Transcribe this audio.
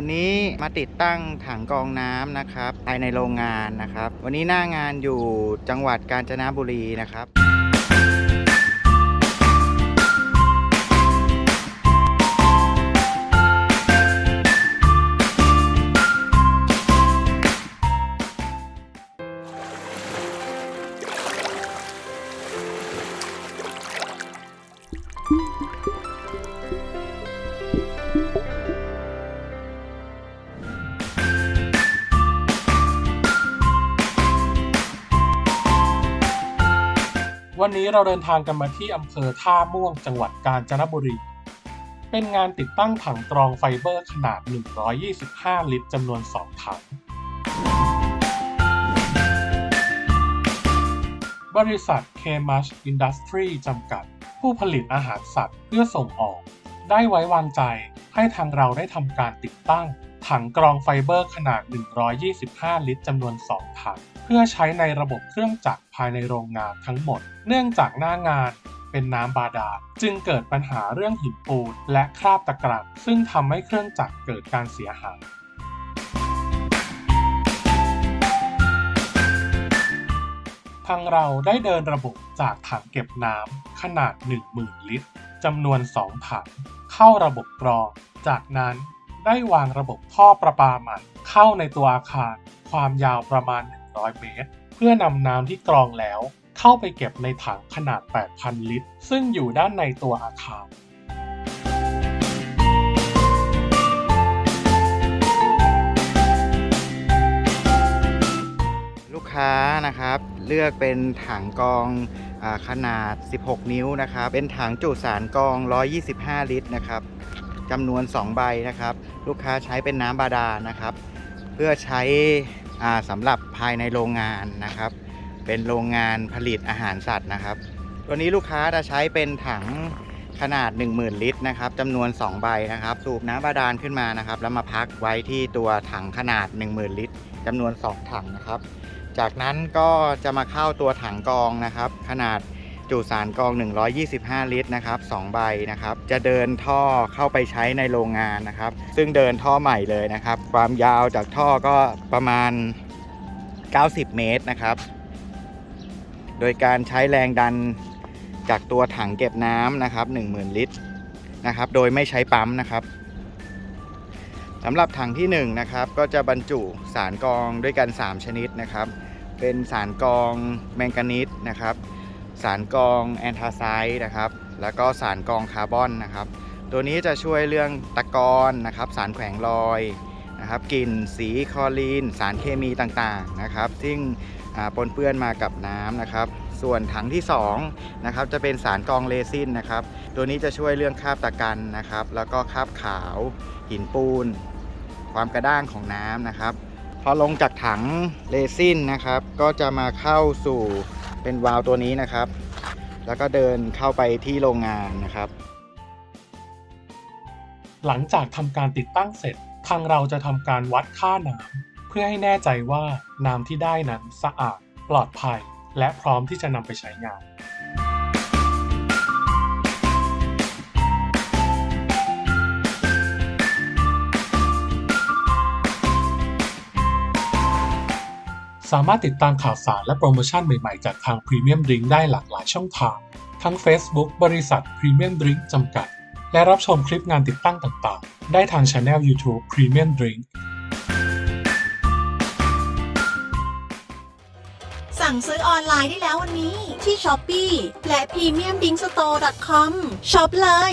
วันนี้มาติดตั้งถังกรองน้ำนะครับภายในโรงงานนะครับ วันนี้หน้างานอยู่จังหวัดกาญจนบุรีนะครับ วันนี้เราเดินทางกันมาที่อำเภอท่าม่วงจังหวัดกาญจนบุรี เป็นงานติดตั้งถังกรองไฟเบอร์ขนาด 125 ลิตรจำนวน 2 ถัง บริษัท k m a s h Industry จำกัด ผู้ผลิตอาหารสัตว์เพื่อส่งออก ได้ไว้วางใจให้ทางเราได้ทำการติดตั้ง ถังกรองไฟเบอร์ขนาด 125 ลิตรจำนวน 2 ถัง พื่อใช้ในระบบเครื่องจักรภายในโรงงานทั้งหมด เนื่องจากหน้างานเป็นน้ำบาดาลจึงเกิดปัญหาเรื่องหินปูนและคราบตะกรักซึ่งทำให้เครื่องจักรเกิดการเสียหายทางเราได้เดินระบบจากถังเก็บน้ำขนาด 10,000 ลิตรจำนวน 2 ถัง เข้าระบบกรอง จากนั้นได้วางระบบท่อประปาใหม่เข้าในตัวอาคาร ความยาวประมาณ100 เมตร เพื่อนำน้ำที่กรองแล้ว เข้าไปเก็บในถังขนาด 8,000 ลิตร ซึ่งอยู่ด้านในตัวอาคารลูกค้านะครับเลือกเป็นถังกรองอขนาด 16 นิ้วนะครับ เป็นถังจุสารกรอง 125 ลิตรนะครับจำนวน 2 ใบนะครับ ลูกค้าใช้เป็นน้ำบาดาลนะครับ เพื่อใช้ สำหรับภายในโรงงานนะครับ เป็นโรงงานผลิตอาหารสัตว์นะครับ ตัวนี้ลูกค้าจะใช้เป็นถังขนาด 10,000 ลิตรนะครับจำนวน 2 ใบนะครับ สูบน้ำบาดาลขึ้นมานะครับ แล้วมาพักไว้ที่ตัวถังขนาด 10,000 ลิตรจำนวน 2 ถังนะครับ จากนั้นก็จะมาเข้าตัวถังกองนะครับ ขนาด จุสารกรอง 125 ลิตรนะครับ2ใบนะครับ จะเดินท่อเข้าไปใช้ในโรงงานนะครับ ซึ่งเดินท่อใหม่เลยนะครับ ความยาวจากท่อก็ประมาณ 90 เมตรนะครับ โดยการใช้แรงดันจากตัวถังเก็บน้ำนะครับ 10,000 ลิตรนะครับ โดยไม่ใช้ปั๊มนะครับสำหรับถังที่1นะครับก็จะบรรจุสารกองด้วยกัน 3 ชนิดนะครับ เป็นสารกองแมงกานีสนะครับ สารกรองแอนทาไซด์นะครับ แล้วก็สารกรองคาร์บอนนะครับ ตัวนี้จะช่วยเรื่องตะกอนนะครับ สารแขวงลอยนะครับกลิ่นสีคลอรีน สารเคมีต่างๆนะครับ ซึ่งปนเปื้อนมากับน้ำนะครับ ส่วนถังที่2นะครับจะเป็นสารกรองเรซินนะครับ ตัวนี้จะช่วยเรื่องคราบตะกันนะครับ แล้วก็คราบขาว หินปูน ความกระด้างของน้ำนะครับ พอลงจากถังเรซินนะครับ ก็จะมาเข้าสู่ เป็นวาล์วตัวนี้นะครับ แล้วก็เดินเข้าไปที่โรงงานนะครับ หลังจากทำการติดตั้งเสร็จ ทางเราจะทำการวัดค่าน้ำเพื่อให้แน่ใจว่าน้ำที่ได้นั้นสะอาด ปลอดภัย และพร้อมที่จะนำไปใช้งาน สามารถติดตามข่าวสารและโปรโมชั่นใหม่ๆ จากทาง Premium Drink ได้หลากหลายช่องทาง ทั้ง Facebook บริษัท Premium Drink จำกัด และรับชมคลิปงานติดตั้งต่างๆ ได้ทาง Channel YouTube Premium Drink สั่งซื้อออนไลน์ได้แล้ววันนี้ที่ s h อ p e e และ premiumdrinkstore.com ช็อปเลย